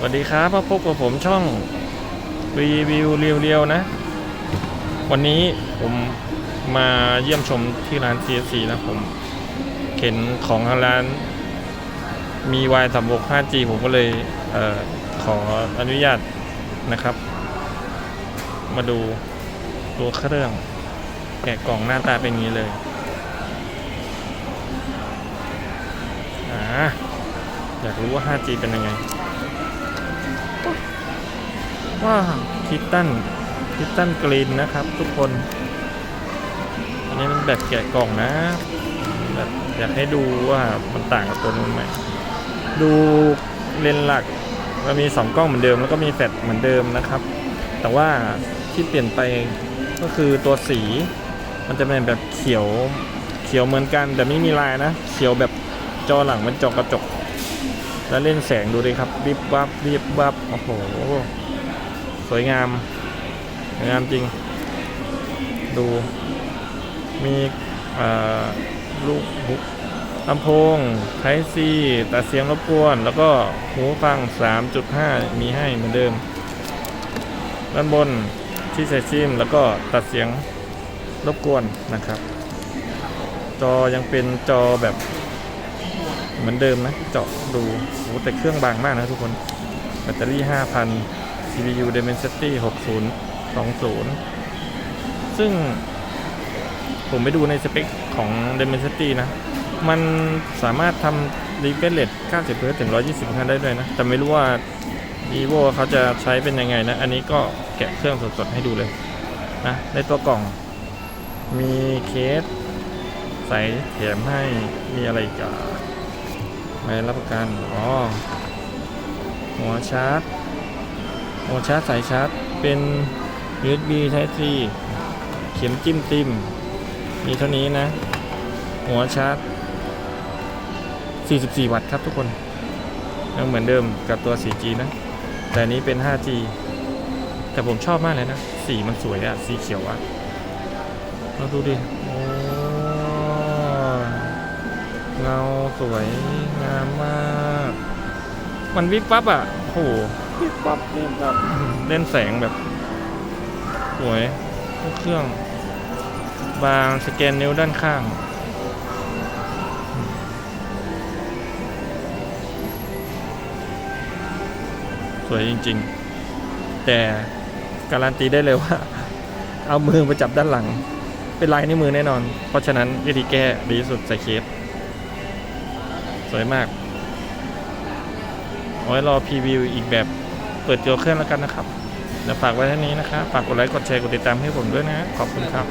สวัสดีครับมาพบกับผมช่องรีวิวเรียวๆนะ วันนี้ผมมาเยี่ยมชมที่ร้าน CSC นะผมเห็นของทางร้านมี Y 3 6 5G ผมก็เลยเออขออนุญาตนะครับ มาดูตัวเครื่อง แกะกล่องหน้าตาเป็นงี้เลยอ่าอยากรู้ว่า 5G เป็นยังไง ว้าวคิตตันคิตตันกรีนนะครับ ทุกคน อันนี้มันแบบแกะกล่องนะ แบบอยากให้ดูว่ามันต่างกับตัวนู้นไหม ดูเลนส์หลักมันมี 2 กล้องเหมือนเดิมแล้วก็มีแฟลชเหมือนเดิมนะครับ แต่ว่าที่เปลี่ยนไปก็คือตัวสี มันจะเป็นแบบเขียวเขียวเหมือนกันแต่ไม่มีลายนะ เขียวแบบจอหลังมันจอกระจก แล้วเล่นแสงดูดิครับวิบวับวิบวับโอ้โห สวยงามสวยงามจริง ดู มีลูกลำโพงไทซีตัดเสียงรบกวน แล้วก็หูฟัง 3.5 มีให้เหมือนเดิม ด้านบนที่ใส่ซิม แล้วก็ตัดเสียงรบกวนนะครับ จอยังเป็นจอแบบเหมือนเดิมนะ เจาะดูโหแต่เครื่องบางมากนะทุกคน แบตเตอรี่ 5,000 CPU Dimensity 6020 ซึ่งผมไปดูในสเปคของ Dimensity นะ มันสามารถทำ refresh rate 90 Hz ถึง 120 Hz ได้ด้วยนะ แต่ไม่รู้ว่า vivo เขาจะใช้เป็นยังไงนะ อันนี้ก็แกะเครื่องสดๆให้ดูเลยนะ ในตัวกล่อง มีเคสใส่แถมให้มีอะไรกับไม่รับประกัน อ๋อ หัวชาร์จ หัวชาร์จสายชาร์จเป็น USB Type C เข็มจิ้มติมมีเท่านี้นะ หัวชาร์จ 44 วัตต์ครับทุกคนยังเหมือนเดิมกับตัว 4G นะ แต่นี้เป็น 5G แต่ผมชอบมากเลยนะ สีมันสวยอะสีเขียวอะเราดูดิโอ้เงาสวยงามมาก มันวิบวับอะโอ้ โหวิบวับวิบวับเล่นแสงแบบ สวยทุกเครื่อง บางสแกนนิ้วด้านข้างสวยจริง ๆ แต่การันตีได้เลยว่า เอามือมาจับด้านหลัง เป็นลายนิ้วมือแน่นอน เพราะฉะนั้นวิธีแก้ดีที่สุดใส่เคสสวยมากไว้รอพรีวิวอีกแบบ เปิดตัวเครื่องแล้วกันนะครับเดี๋ยวฝากไว้เท่านี้นะครับฝากกดไลค์กดแชร์กดติดตามให้ผมด้วยนะ ขอบคุณครับ